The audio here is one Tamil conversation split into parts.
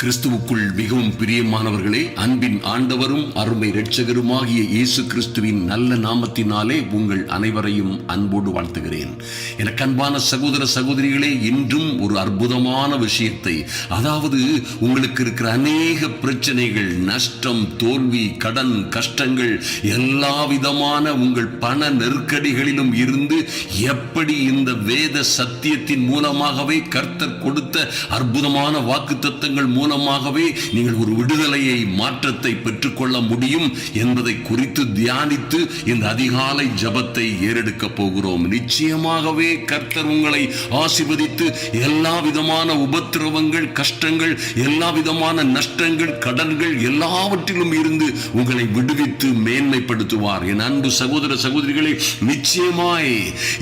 கிறிஸ்துவுக்குள் மிகவும் பிரியமானவர்களே அன்பின் ஆண்டவரும் அருமை இரட்சகருமாகிய இயேசு கிறிஸ்துவின் நல்ல நாமத்தினாலே உங்கள் அனைவரையும் அன்போடு வாழ்த்துகிறேன். எனக்கு அன்பான சகோதர சகோதரிகளே இன்றும் ஒரு அற்புதமான விஷயத்தை அதாவது உங்களுக்கு இருக்கிற அநேக பிரச்சனைகள் நஷ்டம் தோல்வி கடன் கஷ்டங்கள் எல்லா விதமான உங்கள் பண நெருக்கடிகளிலும் இருந்து எப்படி இந்த வேத சத்தியத்தின் மூலமாகவே கர்த்தர் கொடுத்த அற்புதமான வாக்குத்தத்தங்கள் மூலமாகவே நீங்கள் ஒரு விடுதலையை மாற்றத்தை பெற்றுக்கொள்ள முடியும் என்பதை குறித்து தியானித்து இந்த அதிகாலை ஜபத்தை ஏறெடுக்க போகிறோம். நிச்சயமாகவே கர்த்தர் உங்களை ஆசிர்வதித்து எல்லா விதமான உபத்திரவங்கள் கஷ்டங்கள் எல்லா விதமான நஷ்டங்கள் கடன்கள் எல்லாவற்றிலும் இருந்து உங்களை விடுவித்து மேன்மைப்படுத்துவார். என் அன்பு சகோதர சகோதரிகளே நிச்சயமாய்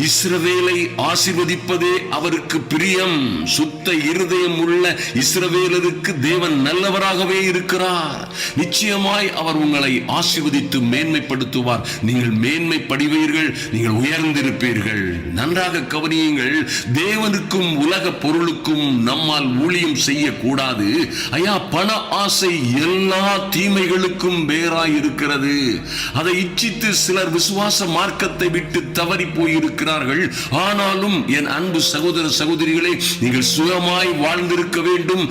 இஸ்ரவேலை ஆசிர்வதிப்பதே அவருக்கு பிரியம். சுத்த இருதயம் உள்ள இஸ்ரவேலருக்கு தேவன் நல்லவராகவே இருக்கிறார். நிச்சயமாய் அவர் உங்களை ஆசிர்வதித்து மேன்மைப்படுத்துவார். நீங்கள் மேன்மைப்படுவீர்கள் நீங்கள் உயர்ந்திருப்பீர்கள். நன்றாக கவனியுங்கள் தேவனுக்கும் உலக பொருளுக்கும் நம்மால் ஊழியம் செய்யக்கூடாது. ஐயா பண ஆசை எல்லா தீமைகளுக்கும் வேறாய் இருக்கிறது அதை இச்சித்து சிலர் விசுவாச மார்க்கத்தை விட்டு தவறி போயிருக்கிறார்கள். ஆனாலும் என் அன்பு சகோதர சகோதரிகளை நீங்கள் சுயமாய் வாழ்ந்திருக்க வேண்டும்.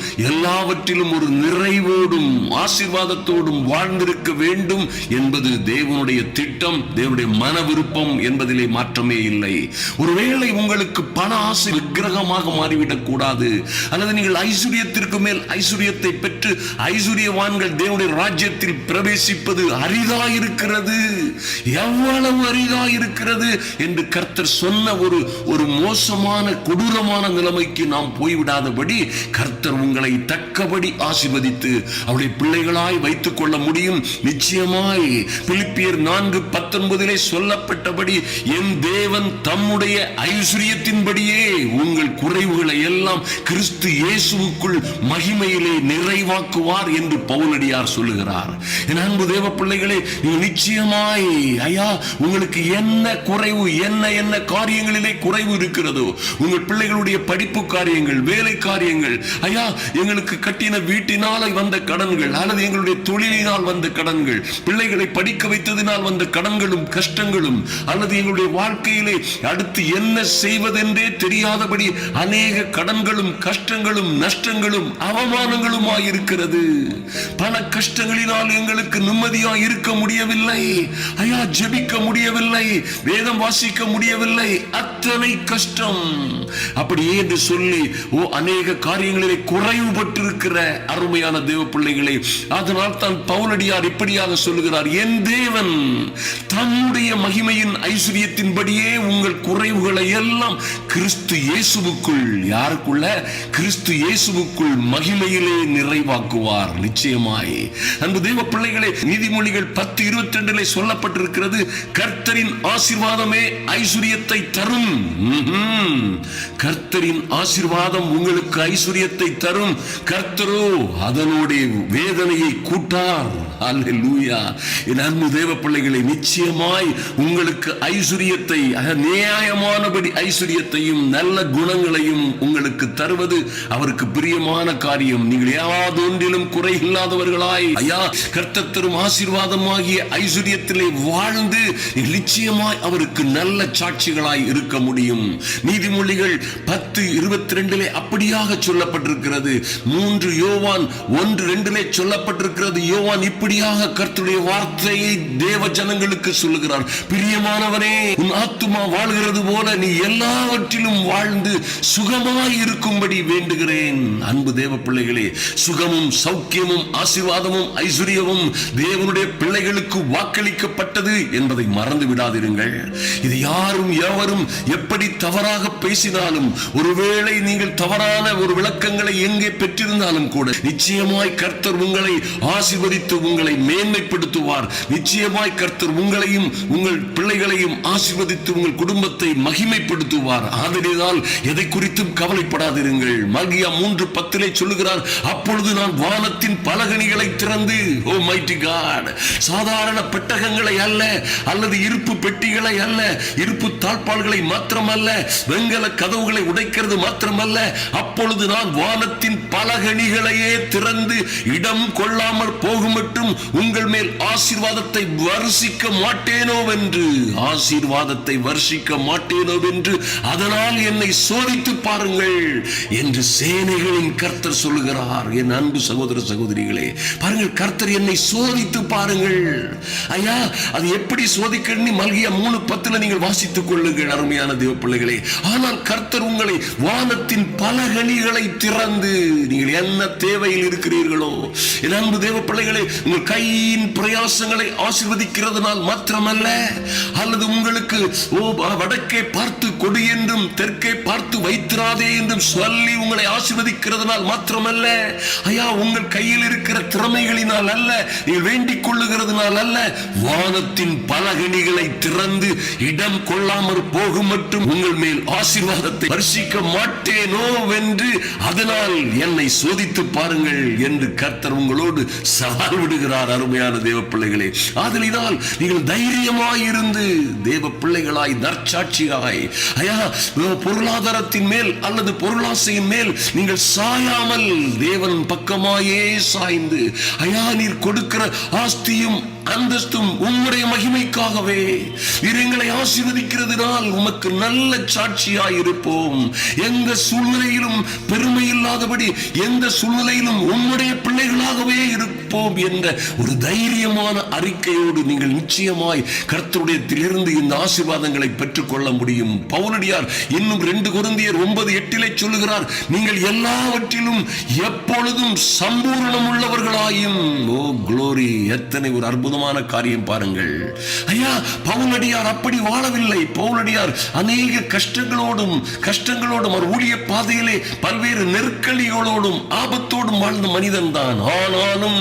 எல்லாவற்றிலும் ஒரு நிறைவோடும் ஆசீர்வாதத்தோடும் வாழ்ந்திருக்க வேண்டும் என்பது தேவனுடைய திட்டம் தேவனுடைய மன விருப்பம் என்பதிலே மாற்றமே இல்லை. ஒருவேளை உங்களுக்கு பண ஆசை விக்கிரகமாக மாறிவிடக் கூடாது. அல்லது நீங்கள் ஐஸ்வர்யத்திற்கு மேல் ஐஸ்வர்யத்தை பெற்று ஐஸ்வர்யவான்கள் தேவனுடைய ராஜ்யத்தில் பிரவேசிப்பது அரிதாயிருக்கிறது. எவ்வளவு அரிதாயிருக்கிறது என்று கர்த்தர் சொன்ன ஒரு ஒரு மோசமான கொடூரமான நிலைமைக்கு நாம் போய்விடாதபடி கர்த்தர் உங்களை தக்க தக்கபடி ஆசிர்வதித்து அவருடைய பிள்ளைகளாய் வைத்துக் கொள்ள முடியும். நிச்சயமாய் பிலிப்பியர் நான்கு பத்தொன்பதிலே சொல்லப்பட்டபடி என் தேவன் தம்முடைய ஐஸ்வர்யத்தின்படியே உங்கள் குறைவுகளை எல்லாம் கிறிஸ்து இயேசுக்குள் மகிமையிலே நிறைவாக்குவார் என்று பவுலடியார் சொல்லுகிறார். என் அன்பு தேவ பிள்ளைகளே நீங்கள் நிச்சயமாய் ஐயா உங்களுக்கு என்ன குறைவு என்ன என்ன காரியங்களிலே குறைவு இருக்கிறதோ உங்கள் பிள்ளைகளுடைய படிப்பு காரியங்கள் வேலை காரியங்கள் ஐயா எங்களுக்கு கட்டின வீட்டினால் வந்த கடன்கள் அல்லது எங்களுடைய தொழிலினால் வந்த கடன்கள் பிள்ளைகளை படிக்க வைத்ததினால் வந்த கடன்களும் கஷ்டங்களும் அல்லது எங்களுடைய வாழ்க்கையிலே அடுத்து என்ன செய்வதென்றே தெரியாதபடி அநேக கடன்களும் கஷ்டங்களும் நஷ்டங்களும் அவமானங்களுமாய் இருக்கிறது. பல கஷ்டங்களினால் எங்களுக்கு நிம்மதியாய் இருக்க முடியவில்லை. ஐயா ஜெபிக்க முடியவில்லை. வேதம் வாசிக்க முடியவில்லை. அத்தனை கஷ்டம். அப்படியே என்று சொல்லி ஓ அநேக காரியங்களிலே இருக்கிற அருமையான தேவ பிள்ளைகளை அதனால் தான் பவுலடியார் இப்படியாக சொல்லுகிறார் என் தேவன் தன்னுடைய மகிமையின் ஐஸ்வர்யத்தின்படியே உங்கள் குறைவுகளை எல்லாம் கிறிஸ்து இயேசுவுக்குள் யாருக்குள்ள? கிறிஸ்து இயேசுவுக்குள் மகிமையிலே நிறைவாக்குவார். நிச்சயமாய். அன்பு தேவ பிள்ளைகளை நீதிமொழிகள் பத்து இருபத்தி ரெண்டுல சொல்லப்பட்டிருக்கிறது கர்த்தரின் ஆசிர்வாதமே ஐஸ்வர்யத்தை தரும். கர்த்தரின் ஆசிர்வாதம் உங்களுக்கு ஐஸ்வர்யத்தை தரும். கர்த்த கர்த்தரோ அதனுடைய வேதனையை கூட்டார். அல்லேலூயா என் அன்பு தேவ பிள்ளைகளை நிச்சயமாய் உங்களுக்கு ஐஸ்வர்யத்தை நியாயமானபடி ஐஸ்வர்யத்தையும் நல்ல குணங்களையும் உங்களுக்கு தருவது அவருக்கு பிரியமான காரியம். நீங்கள் யாதொன்றிலும் குறை இல்லாதவர்களாய். ஐயா கர்த்தர் தரும் ஆசீர்வாதமாகிய ஐஸ்வர்யத்திலே வாழ்ந்து நிச்சயமாய் அவருக்கு நல்ல சாட்சிகளாய் இருக்க முடியும். நீதிமொழிகள் பத்து இருபத்தி ரெண்டிலே அப்படியாக சொல்லப்பட்டிருக்கிறது மூன்று யோவான் ஒன்று ரெண்டிலே சொல்லப்பட்டிருக்கிறது. யோவான் இப்படியாக கர்த்துடைய வார்த்தையை தேவ ஜனங்களுக்கு சொல்லுகிறார். பிரியமானவனே உன் ஆத்துமா வாழ்கிறது போல நீ எல்லாவற்றிலும் வாழ்ந்து சுகமாய் இருக்கும்படி வேண்டுகிறேன். அன்பு தேவ பிள்ளைகளே சுகமும் சௌக்கியமும் ஆசீர்வாதமும் ஐஸ்வர்யமும் தேவனுடைய பிள்ளைகளுக்கு வாக்களிக்கப்பட்டது என்பதை மறந்து விடாதிருங்கள். இது யாரும் எவரும் எப்படி தவறாக பேசினாலும் ஒருவேளை நீங்கள் தவறான ஒரு விளக்கங்களை எங்கே பெற்றிருந்தாலும் கூட நிச்சயமாய் கர்த்தர் உங்களை ஆசிர்வதித்து உங்களை மேன்மைப்படுத்துவார். நிச்சயமாய் கர்த்தர் உங்களையும் உங்கள் பிள்ளைகளையும் ஆசிர்வதித்து உங்கள் குடும்பத்தை மகிமைப்படுத்துவார். ஆதலினால் எதை குறித்தும் கவலைப்படாதிருங்கள். மல்கியா மூன்று பத்திலே சொல்லுகிறார் அப்பொழுது நான் வானத்தின் பலகணிகளை திறந்து ஓ மைட்டி காட் சாதாரண பெட்டகங்களை அல்ல அல்லது இருப்பு பெட்டிகளை அல்ல இருப்பு தாழ்பால்களை மாத்திரமல்ல வெங்கல கதவுகளை உடைக்கிறது மாத்திரமல்ல அப்பொழுது நான் வானத்தின் பலகணி கனிகளையே திறந்து இடம் கொள்ளாமல் போகுமட்டும் உங்கள் மேல் ஆசீர்வாதத்தை வர்ஷிக்க மாட்டேனோ வென்று ஆசீர்வாதத்தை வர்ஷிக்க மாட்டேனோ வென்று அதனால் என்னை சோதித்து பாருங்கள் என்று சேனைகளின் கர்த்தர் சொல்லுகிறார். என் அன்பு சகோதர சகோதரிகளே பாருங்கள் கர்த்தர் என்னை சோதித்து பாருங்கள். ஐயா அது எப்படி சோதிக்கணும்னு மல்கியா மூணு பத்துல நீங்கள் வாசித்துக் கொள்ளுங்கள் அருமையான தேவ பிள்ளைகளே ஆனால் கர்த்தர் உங்களை வானத்தின் பல கனிகளை திறந்து நீங்கள் என்ன தேவையில் இருக்கிறீர்களோ? என் அன்பு தேவ பிள்ளைகளை உங்கள் கையின் பிரயாசங்களை ஆசிர்வதிக்கிறதுனால் மாத்திரமல்ல அல்லது உங்களுக்கு ஓ வடக்கே பார்த்து கொடு என்றும் தெற்கே பார்த்து வைத்திராதே என்றும் சொல்லி உங்களை ஆசிர்வதிக்கிறதுனால் மாத்திரமல்ல. ஐயா உங்கள் கையில் இருக்கிற திறமைகளினால் அல்ல நீ வேண்டிக் கொள்ளுகிறதுனால் அல்ல வானத்தின் பலகணிகளை திறந்து இடம் கொள்ளாமற் போகும் மட்டும் உங்கள் மேல் ஆசீர்வாதத்தை வர்ஷிக்க மாட்டேனோ வென்று அதனால் என்னை சோதித்து பாருங்கள் என்று கர்த்தர் உங்களோடு சவால் விடுகிறார் அருமையான தேவ பிள்ளைகளே ஆதலினால் நீங்கள் தைரியமாய் இருந்து தேவ பிள்ளைகளாய் நற்சாட்சியாய் ஐயா பொருளாதாரத்தின் மேல் அல்லது பொருளாசையின் மேல் நீங்கள் சாயாமல் தேவன் பக்கமாயே சாய்ந்து ஐயா நீர் கொடுக்கிற ஆஸ்தியும் அந்தஸ்தும் உம்முடைய மகிமைக்காகவே. நீர் எங்களை ஆசீர்வதிக்கிறதுனால் உமக்கு நல்ல சாட்சியாய் இருப்போம் எந்த சூழ்நிலையிலும் பெருமை இல்லாதபடி எந்த சூழ்நிலையிலும் உம்முடைய பிள்ளைகளாகவே இருப்போம் என்ற ஒரு தைரியமான அறிக்கையோடு நீங்கள் நிச்சயமாய் கர்த்தருடையத்திலிருந்து இந்த ஆசீர்வாதங்களை பெற்றுக்கொள்ள முடியும். பவுலடியார் இன்னும் ரெண்டு குருந்தியர் ஒன்பது எட்டிலே சொல்லுகிறார் நீங்கள் எல்லாவற்றிலும் எப்பொழுதும் சம்பூர்ணம் உள்ளவர்களாயும் ஓ குளோரி எத்தனை ஒரு அற்புதம். அற்புதமான காரியம் பாருங்கள். ஐயா பவுலடியார் அப்படி வாழவில்லை. பவுலடியார் அநேக கஷ்டங்களோடும் கஷ்டங்களோடும் அவர் ஊழிய பாதையிலே பல்வேறு நெருக்கடிகளோடும் ஆபத்தோடும் வாழ்ந்த மனிதன் தான். ஆனாலும்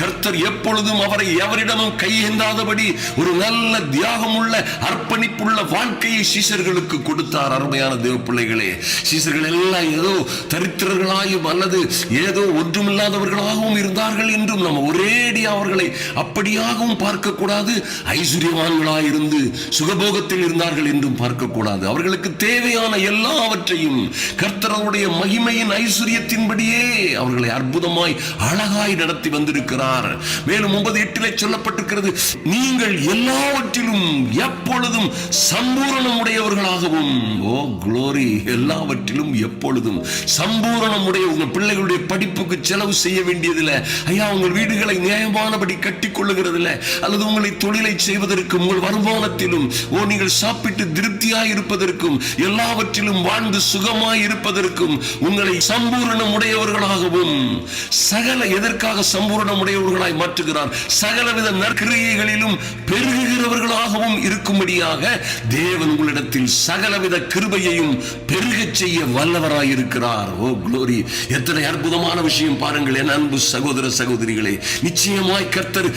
கர்த்தர் எப்பொழுதும் அவரை எவரிடமும் கையேந்தாதபடி ஒரு நல்ல தியாகமுள்ள அர்ப்பணிப்புள்ள வாழ்க்கையை சீசர்களுக்கு கொடுத்தார் அருமையான தேவ பிள்ளைகளே. சீசர்கள் எல்லாம் ஏதோ தரித்திரர்களாயும் அல்லது ஏதோ ஒன்றுமில்லாதவர்களாகவும் இருந்தார்கள் என்றும் நம்ம ஒரேடி அவர்களை அப்படியா பொருளாகவும் பார்க்கக்கூடாது. ஐஸ்வர்யவான்களாக இருந்து சுகபோகத்தில் இருந்தார்கள் என்றும் பார்க்கக்கூடாது. அவர்களுக்கு தேவையான எல்லாவற்றையும் கர்த்தருடைய மகிமையின் ஐஸ்வர்யத்தின்படியே அவர்களை அற்புதமாய் அழகாய் நடத்தி வந்திருக்கிறார். மேலும் ஒன்பது எட்டிலே சொல்லப்பட்டிருக்கிறது நீங்கள் எல்லாவற்றிலும் எப்பொழுதும் சம்பூரணம் உடையவர்களாகவும் ஓ குளோரி எல்லாவற்றிலும் எப்பொழுதும் சம்பூரணம் உடைய உங்கள் பிள்ளைகளுடைய படிப்புக்கு செலவு செய்ய வேண்டியதில்லை. ஐயா உங்கள் வீடுகளை நியாயமானபடி கட்டி கொள்ளுகிறது கொள்ளுகிறதில்ல அல்லது உங்களை தொழிலை செய்வதற்கும் உங்கள் வருமானத்திலும் ஓ நீங்கள் சாப்பிட்டு திருப்தியாய் இருப்பதற்கும் எல்லாவற்றிலும் வாழ்ந்து சுகமாய் இருப்பதற்கும் உங்களை சம்பூரணம் உடையவர்களாகவும் சகல எதற்காக சம்பூரணம் உடையவர்களாய் மாற்றுகிறார் சகலவித நற்கிரியைகளிலும் பெருகுகிறவர்களாகவும் இருக்கும்படியாக தேவன் உங்களிடத்தில் சகலவித கிருபையையும் பெருக செய்ய வல்லவராய் இருக்கிறார் ஓ குளோரி எத்தனை அற்புதமான விஷயம் பாருங்கள் என் அன்பு சகோதர சகோதரிகளே. நிச்சயமாய் கர்த்தர்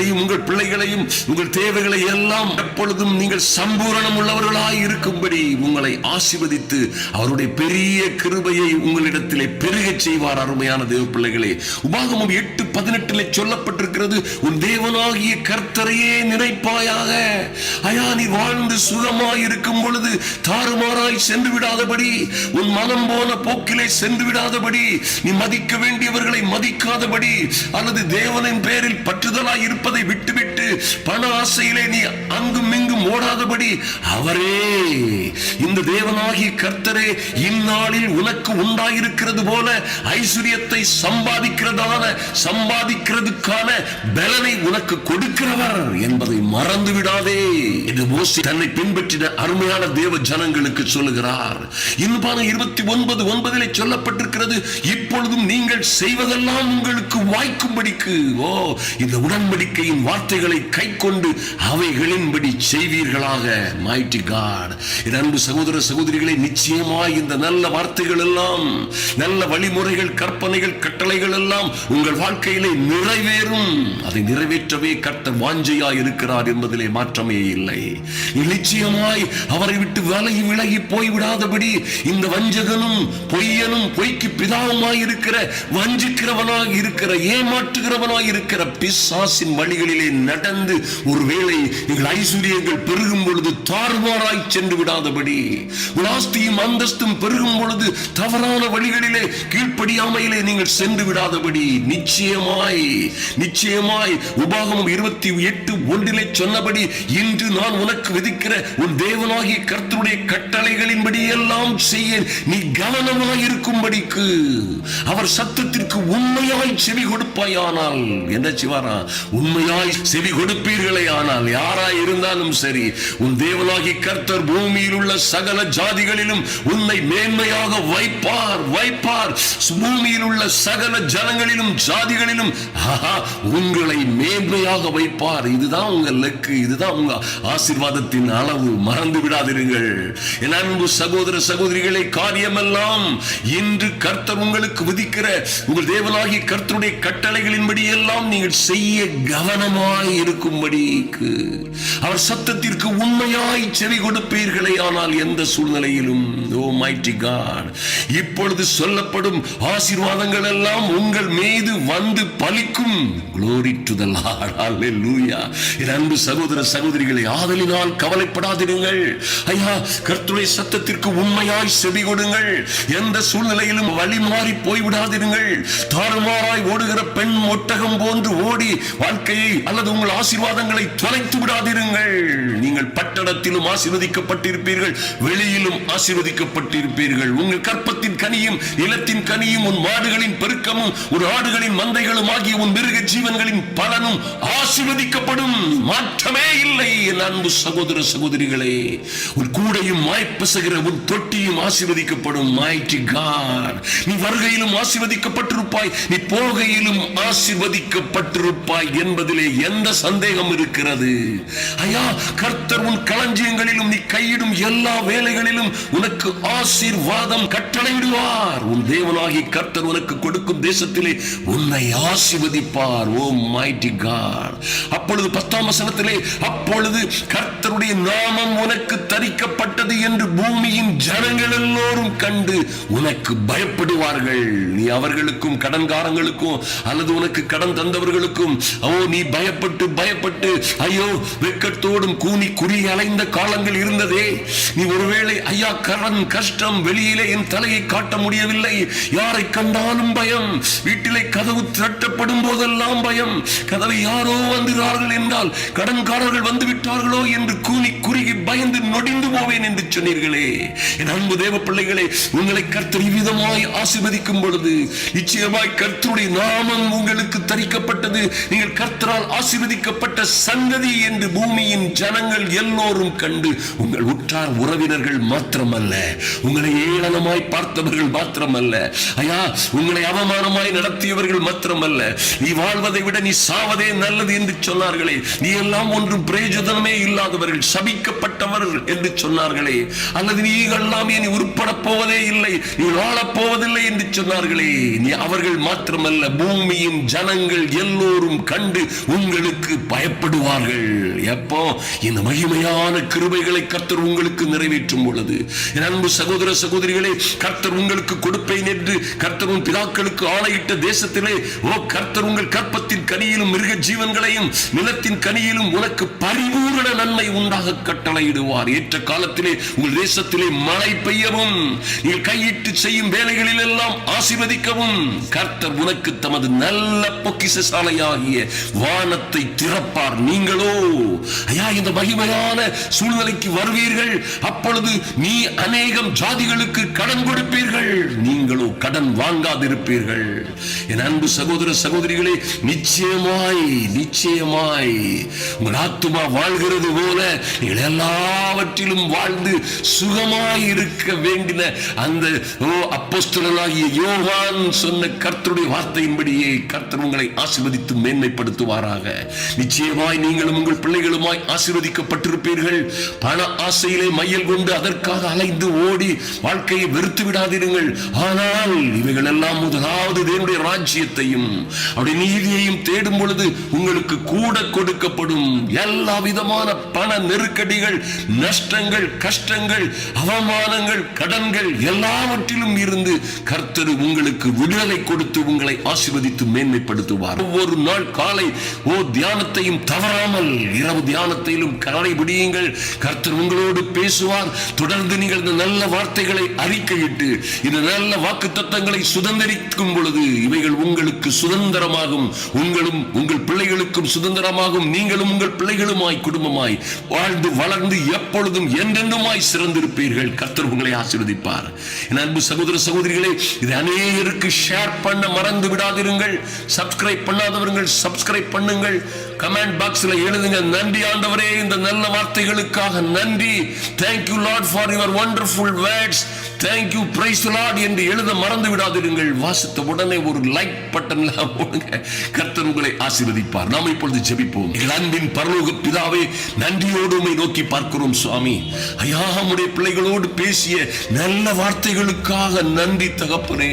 உங்களையும் உங்கள் பிள்ளைகளையும் உங்கள் தேவைகளை எல்லாம் எப்பொழுதும் நீங்கள் சம்பூரணம் உள்ளவர்களாய் இருக்கும்படி உங்களை ஆசிர்வதித்து அவருடைய பெரிய கிருபையை உங்களிடத்திலே பெருகச் செய்வார் அருமையான தேவ பிள்ளைகளே. உபாகமம் எட்டு பதினெட்டிலே சொல்லப்பட்டிருக்கிறது உன் தேவனாகிய கர்த்தரையே நினைப்பாயாக. ஐயா நீ வாழ்ந்து சுகமாய் இருக்கும் பொழுது தாறுமாறாய் சென்று விடாதபடி உன் மனம் போன போக்கிலே சென்று விடாதபடி நீ மதிக்க வேண்டியவர்களை மதிக்காதபடி அல்லது தேவனின் பேரில் பற்றுதலாய் இருப்ப இருப்பதை விட்டுவிட்டு பண ஆசையிலே நீ அங்கும் ஓடாதபடி அவரே இந்த தேவனாகி கர்த்தரே இந்நாளில் உனக்கு உண்டாயிருக்கிறது போல ஐஸ்வர்யத்தை சம்பாதிக்கிறதான சம்பாதிக்கிறதுக்கான பலனை உனக்கு கொடுக்கிறவர் என்பதை மறந்து விடாதே இது மோசி தன்னை பின்பற்றின அருமையான தேவ ஜனங்களுக்கு சொல்லுகிறார். இன்னும் இருபத்தி ஒன்பது ஒன்பதிலே சொல்லப்பட்டிருக்கிறது இப்பொழுதும் நீங்கள் செய்வதெல்லாம் உங்களுக்கு வாய்க்கும்படிக்கு. ஓ இந்த உடன்படிக்கையின் வார்த்தைகளை கை கொண்டு அவைகளின்படி செய்வீர்களாக? மைட்டி காட் என் அன்பு சகோதர சகோதரிகளை நிச்சயமாய் இந்த நல்ல வார்த்தைகள் எல்லாம் நல்ல வழிமுறைகள் கற்பனைகள் கட்டளைகள் எல்லாம் உங்கள் வாழ்க்கையிலே நிறைவேறும். அதை நிறைவேற்றவே கர்த்தர் வாஞ்சையாய் இருக்கிறார் என்பதிலே மாற்றமே இல்லை. நிச்சயமாய் அவரை விட்டு விலகி விலகி போய்விடாதபடி இந்த வஞ்சகனும் பொய்யனும் பொய்க்கு பிதாவுமாய் இருக்கிற வஞ்சிக்கிறவனாய் இருக்கிற ஏமாற்றுகிறவனாய் இருக்கிற பிசாசின் வழிகளிலே நடந்து ஒருவேளை நீங்கள் ஐஸ்வர்யங்கள் நீங்கள் பெருகும் பொழுது தார்வாராய் சென்று விடாதபடி விளாஸ்தியும் அந்தஸ்தும் பெருகும் பொழுது தவறான வழிகளிலே கீழ்ப்படியாமையிலே நீங்கள் சென்று விடாதபடி நிச்சயமாய் நிச்சயமாய் உபாகமம் இருபத்தி எட்டு ஒன்றிலே சொன்னபடி இன்று நான் உனக்கு விதிக்கிற உன் தேவனாகிய கர்த்தருடைய கட்டளைகளின்படி எல்லாம் செய்ய நீ கவனமாய் இருக்கும்படிக்கு அவர் சத்தத்திற்கு உண்மையாய் செவி கொடுப்பாயானால் என்ன சிவாரா? உண்மையாய் செவி கொடுப்பீர்களே ஆனால் யாராய் இருந்தாலும் சரி. சரி உன் தேவனாகி கர்த்தர் பூமியில் உள்ள சகல ஜாதிகளிலும் உன்னை மேன்மையாக வைப்பார் வைப்பார். பூமியில் உள்ள சகல ஜனங்களிலும் ஜாதிகளிலும் உங்களை மேன்மையாக வைப்பார். இதுதான் உங்க லக்கு இதுதான் உங்க ஆசீர்வாதத்தின் அளவு. மறந்து விடாதிருங்கள். என் அன்பு சகோதர சகோதரிகளை காரியமெல்லாம் இன்று கர்த்தர் உங்களுக்கு விதிக்கிற உங்கள் தேவனாகி கர்த்தருடைய கட்டளைகளின்படி எல்லாம் நீங்கள் செய்ய கவனமாய் இருக்கும்படிக்கு. அவர் சத்தத்திற்கு உண்மையாய் செவி கொடுப்பீர்களே. ஆனால் எந்த சூழ்நிலையிலும் ஓ மைட்டி காட் இப்பொழுது சொல்லப்படும் ஆசீர்வாதங்கள் எல்லாம் உங்கள் மீது வந்து பலிக்கும். Glory to the lord hallelujah. என் அன்பு சகோதர சகோதரிகளை ஆதலினால் கவலைப்படாதிருங்கள். ஐயா கர்த்தருடைய சத்தத்திற்கு உண்மையாய் செவி கொடுங்கள். எந்த சூழ்நிலையிலும் வழி மாறி போய்விடாதிருங்கள். தாறுமாறாய் ஓடுகிற பெண் ஒட்டகம் போன்று ஓடி வாழ்க்கையை அல்லது உங்கள் ஆசீர்வாதங்களை தொலைத்து விடாதிருங்கள். நீங்கள் பட்டணத்திலும் ஆசீர்வதிக்கப்பட்டிருப்பீர்கள் வெளியிலும் ஆசீர்வதிக்கப்பட்டிருப்பீர்கள். உங்கள் கற்பத்தின் கனியும் நிலத்தின் கனியும் உன் மாடுகளின் பெருக்கமும் உன் ஆடுகளின் மந்தைகளும் ஆகிய உன் மிருக ஜீவன்களின் பலனும் ஆசீர்வதிக்கப்படும். மாற்றமே இல்லை என் அன்பு சகோதர சகோதரிகளே. உன் கூடையும் மாய்ப்பசகிற உன் தொட்டியும் ஆசீர்வதிக்கப்படும் mighty God. நீ வருகையிலும் ஆசீர்வதிக்கப்பட்டிருப்பாய் நீ போகையிலும் ஆசீர்வதிக்கப்பட்டிருப்பாய் என்பதிலே எந்த சந்தேகம் இருக்கிறது? ஐயா கர்த்தர் உன் களஞ்சியங்களிலும் நீ கையிடும் எல்லா வேலைகளிலும் உனக்கு ஆசீர்வாதம் கட்டளையிடுவார். உன் தேவனாகி கர்த்தர் உனக்கு கொடுக்கும் தேசத்திலே உன்னை ஆசிர்வதிப்பார். Oh mighty God. அப்பொழுது பத்தாம் வசனத்திலே அப்பொழுது கர்த்தருடைய நாமம் உனக்கு தரிக்கப்பட்டது என்று பூமியின் ஜனங்கள் எல்லோரும் கண்டு உனக்கு பயப்படுவார்கள். நீ அவர்களுக்கும் கடன்காரங்களுக்கும் அல்லது உனக்கு கடன் தந்தவர்களுக்கும் ஓ நீ பயப்பட்டு பயப்பட்டு ஐயோ வெட்கத்தோடும் கூனி குறி அலைந்த காலங்கள் இருந்ததே. நீ ஒருவேளை ஐயா கடன் கஷ்டம் வெளியிலே என் தலையை காட்ட முடியவில்லை. யாரை கண்டாலும் பயம். வீட்டிலே கதவு திரட்டப்படும் போதெல்லாம் பயம். கதவை யாரோ வந்துகிறார்கள் என்றால் கடன்காரர்கள் வந்து விட்டார்களோ என்று கூனி குறுகி பயந்து ஒடிந்து போவேன் என்று சொன்னீர்களே. என் அன்பு தேவ பிள்ளைகளே உங்களை கர்த்தர் இவ்விதமாய் ஆசிர்வதிக்கும் பொழுது நிச்சயமாய் கர்த்தருடைய நாமம் உங்களுக்கு தரிக்கப்பட்டது. நீங்கள் கர்த்தரால் ஆசிர்வதிக்கப்பட்ட சங்கதி என்று பூமியின் ஜனங்கள் எல்லோரும் கண்டு உங்கள் உற்றார் உறவினர்கள் மாத்திரமல்ல உங்களை ஏளனமாய் பார்த்தவர்கள் மாத்திரமல்ல. ஐயா உங்களை அவமானமாய் நடத்தியவர்கள் மாத்திரமல்ல. நீ வாழ்வதை விட நீ சாவதே நல்லது என்று சொன்னார்களே. நீ எல்லாம் ஒன்றும் பிரயோஜனமே இல்லாதவர்கள் சபிக்கப்பட்டவர்கள். என்று சொன்னார்களே. அல்லது நீ நீ உருப்பட போவதே இல்லை நீ வாழப் போவதில்லை என்று சொன்னார்களே. நீ அவர்கள் மாத்திரமல்ல பூமியின் ஜனங்கள் எல்லோரும் கண்டு உங்களுக்கு பயப்படுவார்கள். எப்போ? இந்த மகிமையான கிருபைகளை கர்த்தர் உங்களுக்கு நிறைவேற்றும் பொழுது. என் அன்பு சகோதர சகோதரிகளே கர்த்தர் உங்களுக்கு கொடுப்பேன் என்று கர்த்தர் உன் பிதாக்களுக்கு ஆணையிட்ட தேசத்திலே ஓ கர்த்தர் உங்கள் கற்பத்தின் கனியிலும் மிருக ஜீவன்களையும் நிலத்தின் கனியிலும் உனக்கு பரிபூரண நன்மை உண்டாக கட்டளையிடுவார். ஏற்ற காலத்திலே உங்கள் தேசத்திலே மழை பெய்யவும் நீங்கள் கையிட்டு செய்யும் வேலைகளில் எல்லாம் ஆசிர்வதிக்கவும். கர்த்தர் உனக்கு தமது நல்ல பொக்கிசசாலையாகிய வானத்தை திறப்பார் நீங்களோ. ஐயா இந்த மகிமையான சூழ்நிலைக்கு வருவீர்கள். அப்பொழுது நீ அநேகம் ஜாதிகளுக்கு கடன் கொடுப்பீர்கள். நீங்கள் கடன் வாங்காதிருப்பீர்கள். என் அன்பு சகோதர சகோதரிகளே நிச்சயமாய் நிச்சயமாய் உங்கள் ஆத்துமா வாழ்கிறது போல நீங்கள் எல்லாவற்றிலும் வாழ்ந்து சுகமாய் இருக்க வேண்டின அந்த ஓ அப்போஸ்தலனாகிய யோகான் சொன்ன கர்த்தருடைய வார்த்தையின்படியே கர்த்தர் உங்களை ஆசிர்வதித்து மேன்மைப்படுத்துவாராக. நிச்சயமாய் நீங்களும் உங்கள் பிள்ளைகளுமாய் ஆசீர்வதிக்கப்பட்டிருப்பீர்கள். பண ஆசையிலே மையல் கொண்டு அதற்காக அலைந்து ஓடி வாழ்க்கையை வெறுத்து விடாதிருங்கள் ஆனால் இவைகள் எல்லாம் முதலாவது தேவனுடைய ராஜ்யத்தையும் அவருடைய நீதியையும் தேடும் பொழுது உங்களுக்கு கூட கொடுக்கப்படும் எல்லா விதமான பண நெருக்கடிகள் நஷ்டங்கள் கஷ்டங்கள் அவமானங்கள் கடன்கள் எல்லாவற்றிலும் இருந்து கர்த்தர் உங்களுக்கு விடுதலை கொடுத்து உங்களை ஆசிர்வதித்து மேன்மைப்படுத்துவார். ஒவ்வொரு நாள் காலை ஓ தியானத்தையும் தவறாமல் இரவு தியானத்திலும் நீங்களும் கடைபிடியுங்கள் கர்த்தர் உங்களோடு பேசுவார். தொடர்ந்து நீங்கள் இந்த நல்ல வார்த்தைகளை அறிக்கையிட்டு இந்த நல்ல வாக்கு தத்தங்களை சுதந்திரிக்கும் பொழுது இவைகள் உங்களுக்கு சுதந்திரமாகும். உங்களும் உங்கள் பிள்ளைகளுக்கும் சுதந்திரமாகும். நீங்களும் உங்கள் பிள்ளைகளுமாய் குடும்பமாய் வாழ்ந்து வளர்ந்து எப்பொழுதும் என்றென்றுமாய் சிறந்திருப்பீர்கள். கர்த்தர் உங்களை ஆசீர்வதிப்பார். என் அன்பு சகோதர சகோதரிகளே இது அநேகருக்கு ஷேர் பண்ண மறந்து விடாதிருங்கள். சப்ஸ்கிரைப் பண்ணாதவர்கள் சப்ஸ்கிரைப் பண்ணுங்கள். கமெண்ட் பாக்ஸ்ல எழுதுங்க. நன்றி ஆண்டவரே இந்த நல்ல வார்த்தைகளுக்காக நன்றி. Thank you lot for your wonderful words thank you praise lord என்று எழுத மறந்து விடாதிருங்கள். வாசித்த உடனே ஒரு லைக் பட்டன்ல போடுங்க. கர்த்தர் உங்களை ஆசீர்வதிப்பார். நாம் இப்பொழுது ஜெபிப்போம். எங்கள் அன்பின் பரலோக பிதாவே நன்றியோடு உண்மை நோக்கி பார்க்கிறோம் சுவாமி. ஐயா நம்முடைய பிள்ளைகளோடு பேசிய நல்ல வார்த்தைகளுக்காக நன்றி தகப்பனே.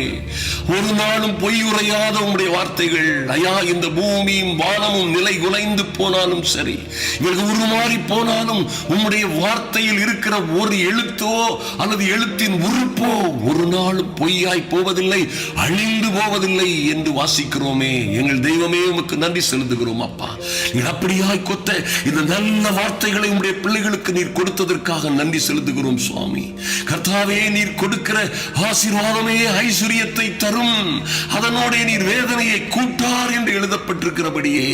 ஒரு நாளும் பொய் உரையாத உங்களுடைய வார்த்தைகள். ஐயா இந்த பூமியும் வானமும் நிலை குலைந்து போனாலும் சரி இவர்கள் உருமாறி போனாலும் உம்முடைய வார்த்தையில் இருக்கிற ஒரு எழுத்தோ அல்லது எழுத்தின் உறுப்போ ஒரு நாள் பொய்யாய் போவதில்லை அழிந்து போவதில்லை என்று வாசிக்கிறோமே. எங்கள் தெய்வமே உமக்கு நன்றி செலுத்துகிறோம் அப்பா. அப்படியாய் கொத்த இந்த நல்ல வார்த்தைகளை உம்முடைய பிள்ளைகளுக்கு நீர் கொடுத்ததற்காக நன்றி செலுத்துகிறோம் சுவாமி. கர்த்தாவே நீர் கொடுக்கிற ஆசீர்வாதமே ஐஸ்வர்யத்தை தரும். அதனோட நீர் வேதனையை கூட்டார் என்று எழுதப்பட்டிருக்கிறபடியே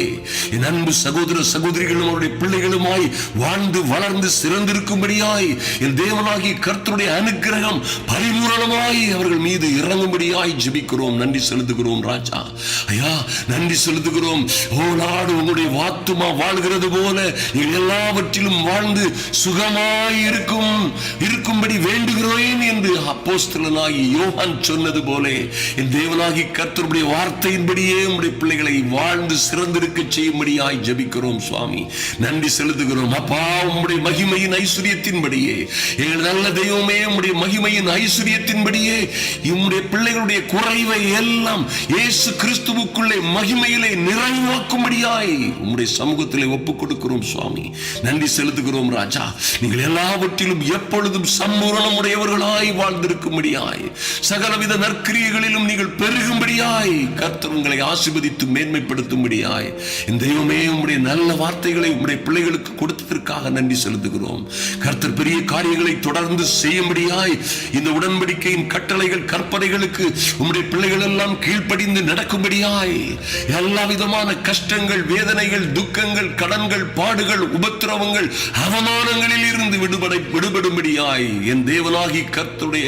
என் அன்பு சகோதர சகோதரிகளும் அவருடைய பிள்ளைகளுமாய் வாழ்ந்து வளர்ந்து சிறந்திருக்கும்படியாய் என் தேவனாகி கர்த்தருடைய அனுக்கிரகம் பரிபூரணமாய் அவர்கள் மீது இறங்கும்படியாய் ஜெபிக்கிறோம். நன்றி செலுத்துகிறோம் ராஜா. ஐயா நன்றி செலுத்துகிறோம். ஓ நாடு உங்களுடைய வாத்துமா வாழ்கிறது போல எல்லாவற்றிலும் வாழ்ந்து சுகமாய் இருக்கும் இருக்கும்படி வேண்டுகிறோம் என்று அப்போஸ்தலனாகி யோகான் சொன்னது போல என் தேவனாகி கர்த்தருடைய வார்த்தையின்படியே உங்களுடைய பிள்ளைகளை வாழ்ந்து சிறந்திருக்க செய்யும்படியாய் ஜபிக்கிறோம் சுவாமி. நன்றி செலுத்துகிறோம். அப்பா உங்களுடைய மகிமையின் ஐஸ்வர்யத்தின்படியே. எங்கள் நல்ல தெய்வமே உங்களுடைய மகிமையின் ஐஸ்வர்யத்தின்படியே உம்முடைய பிள்ளைகளுடைய குறைவை எல்லாம் இயேசு கிறிஸ்துவுக்குள்ளே மகிமையிலே நிறைவாக்கும்படியாய் உம்முடைய சமூகத்திலே ஒப்புக் கொடுக்கிறோம் சுவாமி. நன்றி செலுத்துகிறோம் ராஜா. நீங்கள் எல்லாவற்றிலும் எப்பொழுதும் சம்பூரணம் உடையவர்களாய் வாழ்ந்திருக்கும்படியாய் சகலவித நற்கிரியைகளிலும் நீங்கள் பெருகும்படியாய் கர்த்தர் உங்களை ஆசீர்வதித்து மேன்மைப்படுத்தும்படியாய் இந்த தெய்வமே உம்முடைய நல்ல வார்த்தைகளை உம்முடைய பிள்ளைகளுக்கு கொடுத்ததற்காக நன்றி செலுத்துகிறோம். கர்த்தர் பெரிய காரியங்களை தொடர்ந்து செய்யும்படியாய் இந்த உடன்படிக்கையின் கட்டளைகள் கற்பனைகளுக்கு உம்முடைய பிள்ளைகள் எல்லாம் கீழ்ப்படிந்து நடக்கும்படியாய் எல்லா விதமான கஷ்டங்கள் வேதனைகள் துக்கங்கள் கடன்கள் பாடுகள் உபத்திரவங்கள் அவமானங்களில் இருந்து விடுபட விடுபடும்படியாய் என் தேவனாகி கர்த்துடைய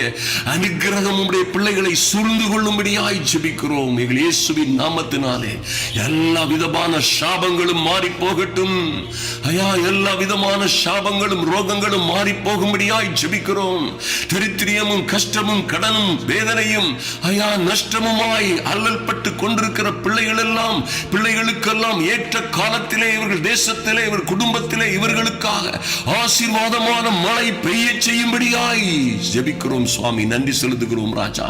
அனுகிரகம் உம்முடைய பிள்ளைகளை சூழ்ந்து கொள்ளும்படியாய் ஜெபிக்கிறோம். எங்கள் இயேசுவின் நாமத்தினாலே எல்லா விதமான சாபங்களும் மாறி போகட்டும் ஐயா எல்லா விதமான சாபங்களும் ரோகங்களும் மாறி போகும்படியாய் ஜெபிக்கிறோம் தரித்திரியமும் கஷ்டமும் கடனும் வேதனையும் ஐயா நஷ்டமுமாய் அல்லல்பட்டு கொண்டிருக்கிற பிள்ளைகள் எல்லாம் பிள்ளைகளுக்கெல்லாம் ஏற்ற காலத்திலே இவர்கள் தேசத்திலே இவர் குடும்பத்திலே இவர்களுக்காக ஆசீர்வாதமான மழை பெய்ய செய்யும்படியாய் ஜெபிக்கிறோம் சுவாமி. நன்றி செலுத்துகிறோம் ராஜா.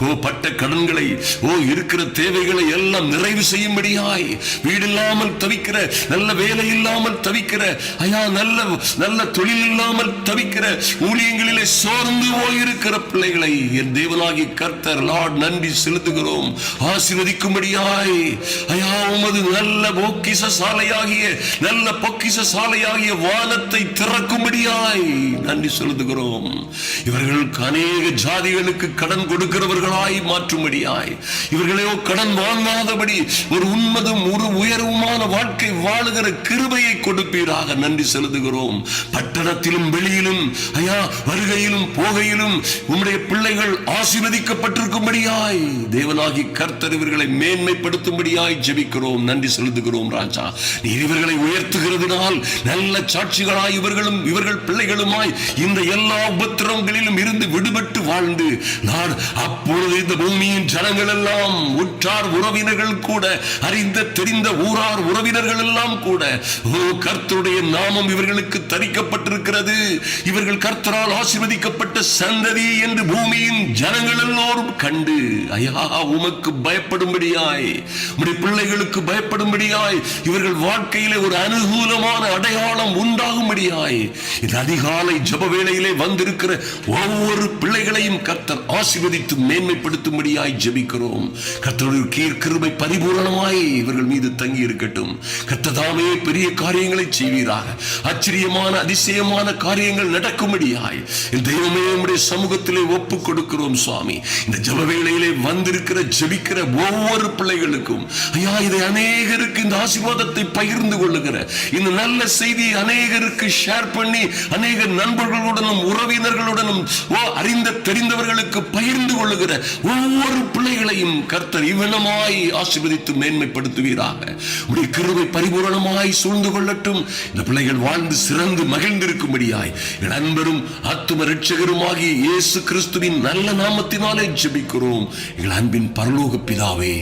ஓ பட்ட கடன்களை ஓ இருக்கிற தேவைகளை எல்லாம் நிறைவு செய்யும்படியாய் வீடு இல்லாமல் தவிக்கிற நல்ல வேலை இல்லாமல் தவிக்கிற ஐயா நல்ல நல்ல தொழில் இல்லாமல் தவிக்கிற ஊழியங்களிலே சோர்ந்து இருக்கிற பிள்ளைகளை என் தேவனாகி கர்த்தர் லார்ட் நன்றி செலுத்துகிறோம். ஆசீர்வதிக்கும்படியாய். ஐயா உமது நல்ல பொக்கிச சாலையாகிய நல்ல பொக்கிச சாலையாகிய வானத்தை திறக்கும்படியாய் நன்றி செலுத்துகிறோம். இவர்களுக்கு அநேக ஜாதிகளுக்கு கடன் கொடுக்கிறவர்களாய் மாற்றும்படியாய். இவர்களையோ கடன் வாங்காதபடி ஒரு உண்மதும் ஒரு உயர்வுமான வாழ்க்கை வாழுகிற கிருபையை கொடுப்பீராக நன்றி செலுத்துகிறோம். பட்டணத்திலும் வெளியிலும் ஐயா வருகையிலும் போகையிலும் உம்முடைய பிள்ளைகள் ஆசீர்வதிக்கப்பட்டிருக்கும்படியாய் தேவனாகி கர்த்தர் இவர்களை மேன்மைப்படுத்தும்படியாய் ஜெபிக்கிறோம். நன்றி செலுத்துகிறோம் ராஜா. நீர் இவர்களை உயர்த்துகிறதுனால் நல்ல சாட்சிகளாய் இவர்களும் இவர்கள் பிள்ளைகளுமாய் இந்த எல்லா உபத்திரங்களிலும் இருந்து விடுபட்டு வாழ்ந்து நான் அப்பொழுது இந்த பூமியின் ஜனங்கள் எல்லாம் உற்றார் உறவினர்கள் கூட அறிந்த தெரிந்த ஊரார் உறவினர்கள் எல்லாம் கூட ஓ கர்த்தருடைய நாமம் இவர்களுக்கு தரிக்கப்பட்டிருக்கிறது. இவர்கள் கர்த்தரால் ஆசிர்வதிக்கப்பட்ட சந்ததி என்று பூமியின் ஜனங்கள் எல்லோரும் கண்டு ஐயா உமக்கு பயப்படும்படியாய் உடைய பிள்ளைகளுக்கு பயப்படும்படியாய் இவர்கள் வாழ்க்கையிலே ஒரு அனுகூலமான அடையாளம் உண்டாகும்படியாய் இந்த அதிகாலை ஜப வேளையிலே வந்திருக்கிற ஒவ்வொரு பிள்ளைகளையும் கர்த்தர் ஆசீர்வதித்து மேன்மைப்படுத்தும்படியாய் ஜபிக்கிறோம். கர்த்தருடைய கீர் பரிபூரணமாய் இவர்கள் மீது தங்கி இருக்கட்டும். கர்த்ததாமே பெரிய காரியங்களை செய்வீராக. ஆச்சரியமான அதிசயமான காரியங்கள் நடக்கும்படியாய் தெய்வமே உம்முடைய சமூகத்திலே ஒப்பு கொடுக்கிறோம் சுவாமி. இந்த ஜப வேளையிலே வந்திருக்கிற ஜெபிக்கிற ஒவ்வொரு பிள்ளைகளுக்கும் ஐயா இதை அநேகருக்கு இந்த ஆசீர்வாதத்தை பகிர்ந்து கொள்ளுகிற இந்த நல்ல செய்தியை அநேகருக்கு ஷேர் பண்ணி அநேக நண்பர்களுடனும் உறவினர்களுடனும் ஓ அறிந்த தெரிந்தவர்களுக்கு பகிர்ந்து கொள்ளுகிற ஒவ்வொரு பிள்ளைகளையும் கர்த்தர் இவனமாய் ஆசீர்வதித்து மேன்மைப்படுத்துவீராக. உடைய கிருபை பரிபூரணமாய் சூழ்ந்து கொள்ளட்டும். இந்த பிள்ளைகள் வாழ்ந்து சிறந்து மகிழ்ந்திருக்கும்படியாய். என் அன்பரும் ஆத்தும ரட்சகருமாகிய இயேசு கிறிஸ்துவின் நல்ல நாமத்தினாலே ஜெபிக்கிறோம். எங்கள் அன்பின் பரலோக பிதாவே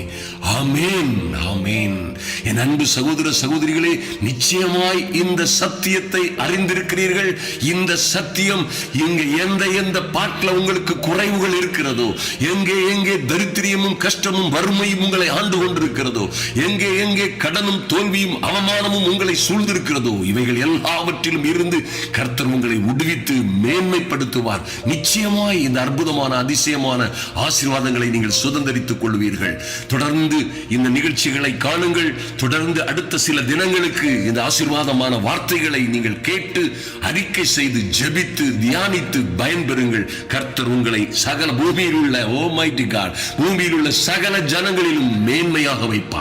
ஆமேன் ஆமேன். என் அன்பு சகோதர சகோதரிகளே நிச்சயமாய் இந்த சத்தியத்தை அறிந்திருக்கிறீர்கள். இந்த சத்தியம் இங்க எந்த எந்த பாட்டில் உங்களுக்கு குறைவுகள் இருக்கிறதோ எங்கே எங்கே தரித்திரியமும் கஷ்டமும் வறுமையும் உங்களை ஆண்டு கொண்டிருக்கிறதோ எங்கே எங்கே கடனும் தோல்வியும் அவமானமும் உங்களை சூழ்ந்திருக்கிறதோ இவைகள் எல்லாவற்றிலும் இருந்து கர்த்தர் உங்களை விடுவித்து மேன்மைப்படுத்துவார். நிச்சயமாய் இந்த அற்புதமான அதிசயமான ஆசீர்வாதங்களை நீங்கள் சுதந்திரித்துக் கொள்வீர்கள். தொடர்ந்து இந்த நிகழ்ச்சிகளை காணுங்கள். தொடர்ந்து அடுத்த சில தினங்களுக்கு இந்த ஆசீர்வாதமான வார்த்தைகளை நீங்கள் கேட்டு அறிக்கை செய்து ஜெபித்து தியானித்து பயன்பெறுங்கள். கர்த்தர் உங்களை சகல பூமியில் உள்ள ஓ oh மைட்டி காட் பூமியில் உள்ள சகல ஜனங்களிலும் மேன்மையாக வைப்பார்.